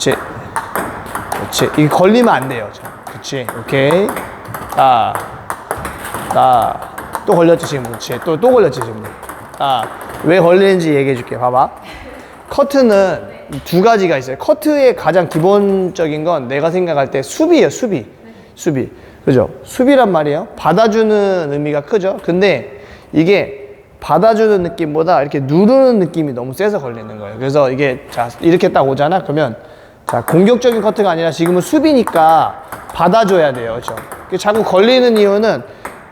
그렇지. 그렇지. 이게 걸리면 안 돼요. 자, 그렇지. 오케이. 아, 나, 또 걸렸지, 지금. 그렇지. 또, 또 걸렸지, 지금. 아, 왜 걸리는지 얘기해 줄게. 봐봐. 커트는 이두 가지가 있어요. 커트의 가장 기본적인 건 내가 생각할 때 수비예요, 수비. 수비. 그죠? 수비란 말이에요. 받아주는 의미가 크죠? 근데 이게 받아주는 느낌보다 이렇게 누르는 느낌이 너무 세서 걸리는 거예요. 그래서 이게 자, 이렇게 딱 오잖아? 그러면 자, 공격적인 커트가 아니라 지금은 수비니까 받아줘야 돼요. 그죠? 이게 자꾸 걸리는 이유는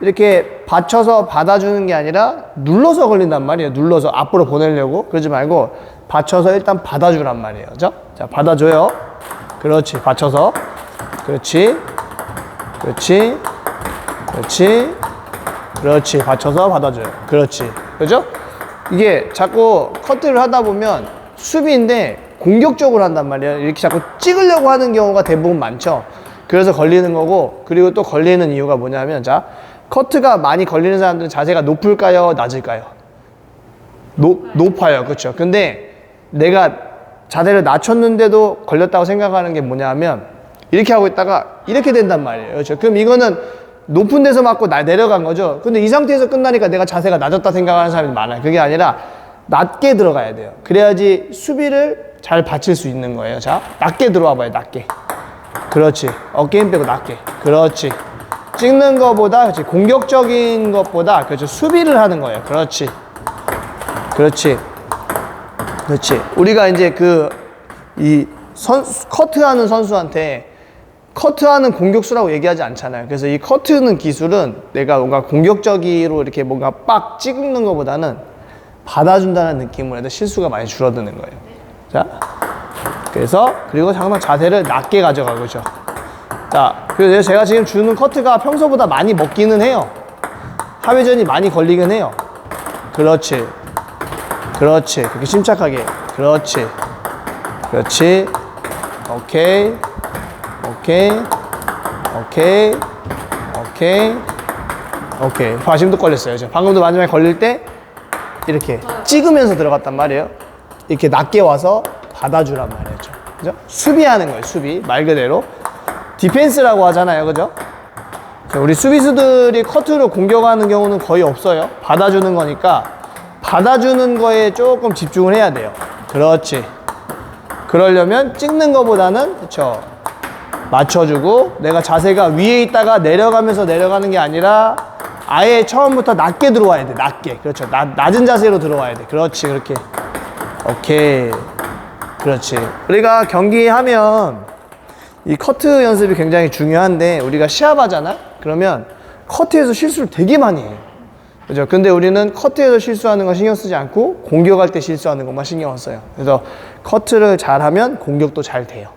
이렇게 받쳐서 받아주는 게 아니라 눌러서 걸린단 말이에요. 눌러서 앞으로 보내려고. 그러지 말고 받쳐서 일단 받아주란 말이에요. 그죠? 자, 받아줘요. 그렇지. 받쳐서. 그렇지. 그렇지. 그렇지. 그렇지. 받쳐서 받아줘요. 그렇지. 그죠? 이게 자꾸 커트를 하다 보면 수비인데 공격적으로 한단 말이에요. 이렇게 자꾸 찍으려고 하는 경우가 대부분 많죠. 그래서 걸리는 거고, 그리고 또 걸리는 이유가 뭐냐면, 자, 커트가 많이 걸리는 사람들은 자세가 높을까요? 낮을까요? 높, 높아요. 그렇죠. 근데 내가 자세를 낮췄는데도 걸렸다고 생각하는 게 뭐냐면 이렇게 하고 있다가 이렇게 된단 말이에요. 그렇죠. 그럼 이거는 높은 데서 맞고 나 내려간 거죠. 근데 이 상태에서 끝나니까 내가 자세가 낮았다 생각하는 사람이 많아요. 그게 아니라 낮게 들어가야 돼요. 그래야지 수비를 잘 받칠 수 있는 거예요. 자, 낮게 들어와 봐요. 낮게. 그렇지. 어깨 힘 빼고 낮게. 그렇지. 찍는 것보다 그렇지. 공격적인 것보다 그렇죠. 수비를 하는 거예요. 그렇지. 그렇지. 그렇지. 우리가 이제 그 이 선 커트하는 선수한테 커트하는 공격수라고 얘기하지 않잖아요. 그래서 이 커트는 기술은 내가 뭔가 공격적으로 이렇게 뭔가 빡 찍는 것보다는 받아준다는 느낌으로 해도 실수가 많이 줄어드는 거예요. 자, 그래서 그리고 항상 자세를 낮게 가져가고 죠 자, 그래서 제가 지금 주는 커트가 평소보다 많이 먹기는 해요. 하회전이 많이 걸리긴 해요. 그렇지. 그렇지. 그렇게 침착하게. 그렇지. 그렇지. 오케이. 오케이. 오케이. 오케이. 오케이. 과심도 걸렸어요. 저 방금도 마지막에 걸릴 때 이렇게 찍으면서 들어갔단 말이에요. 이렇게 낮게 와서 받아주란 말이죠. 그죠? 수비하는 거예요. 수비. 말 그대로. 디펜스라고 하잖아요. 그죠? 자, 우리 수비수들이 커트로 공격하는 경우는 거의 없어요. 받아주는 거니까 받아주는 거에 조금 집중을 해야 돼요. 그렇지. 그러려면 찍는 것보다는 그쵸 맞춰주고 내가 자세가 위에 있다가 내려가면서 내려가는 게 아니라 아예 처음부터 낮게 들어와야 돼. 낮게. 그렇죠. 낮, 낮은 자세로 들어와야 돼. 그렇지. 그렇게. 오케이. 그렇지. 우리가 경기하면 이 커트 연습이 굉장히 중요한데 우리가 시합하잖아? 그러면 커트에서 실수를 되게 많이 해요. 그죠? 근데 우리는 커트에서 실수하는 거 신경 쓰지 않고 공격할 때 실수하는 것만 신경 써요. 그래서 커트를 잘하면 공격도 잘 돼요.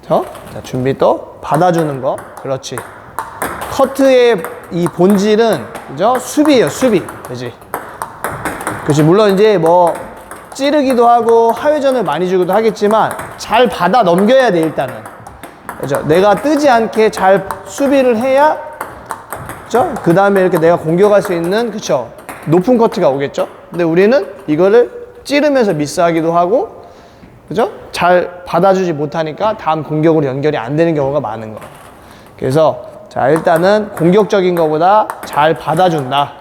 저? 자, 준비 또 받아주는 거. 그렇지. 커트의 이 본질은 그죠? 수비예요, 수비. 그지? 그렇지. 물론 이제 뭐 찌르기도 하고 하회전을 많이 주기도 하겠지만 잘 받아 넘겨야 돼 일단은. 그죠? 내가 뜨지 않게 잘 수비를 해야 그죠? 그 다음에 이렇게 내가 공격할 수 있는 그쵸? 높은 커트가 오겠죠? 근데 우리는 이거를 찌르면서 미스하기도 하고 그죠? 잘 받아주지 못하니까 다음 공격으로 연결이 안 되는 경우가 많은 거예요. 그래서 자 일단은 공격적인 것보다 잘 받아준다.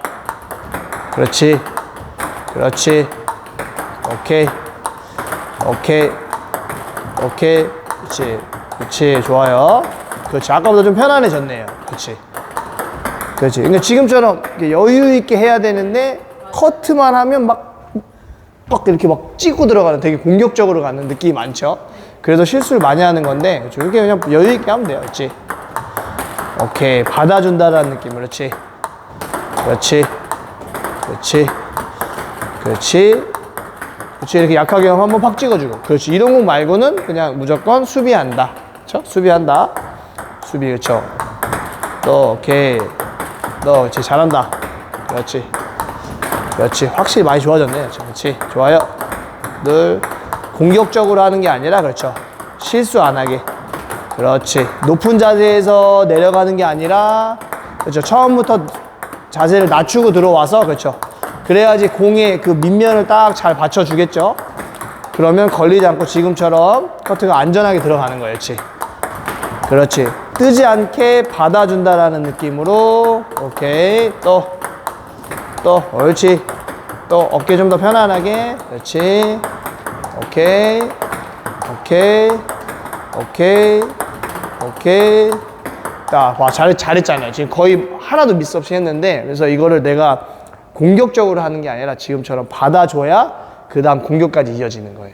그렇지. 그렇지. 오케이. 오케이. 오케이. 그렇지. 그렇지. 좋아요. 그렇지. 아까보다 좀 편안해졌네요. 그렇지. 그렇지. 그러니까 지금처럼 여유 있게 해야 되는데 커트만 하면 막, 막 이렇게 막 찍고 들어가는 되게 공격적으로 가는 느낌이 많죠. 그래서 실수를 많이 하는 건데 그렇죠. 이렇게 그냥 여유 있게 하면 돼요. 그렇지. 오케이. 받아준다라는 느낌. 그렇지. 그렇지. 그렇지. 그렇지. 그렇지. 이렇게 약하게 한번 팍 찍어주고. 그렇지. 이런 거 말고는 그냥 무조건 수비한다. 그렇죠? 수비한다. 수비 그렇죠. 또 오케이. 너 그렇지 잘한다 그렇지 그렇지 확실히 많이 좋아졌네 그렇지. 좋아요 늘 공격적으로 하는 게 아니라 그렇죠 실수 안 하게 그렇지 높은 자세에서 내려가는 게 아니라 그렇죠 처음부터 자세를 낮추고 들어와서 그렇죠 그래야지 공의 그 밑면을 딱 잘 받쳐주겠죠? 그러면 걸리지 않고 지금처럼 커트가 안전하게 들어가는 거예요. 그렇지. 그렇지. 뜨지 않게 받아준다라는 느낌으로 오케이. 또 또 옳지. 또 어깨 좀 더 편안하게. 그렇지. 오케이. 오케이. 오케이. 오케이. 자 와 잘, 잘했잖아요. 지금 거의 하나도 미스 없이 했는데 그래서 이거를 내가 공격적으로 하는 게 아니라 지금처럼 받아줘야 그 다음 공격까지 이어지는 거예요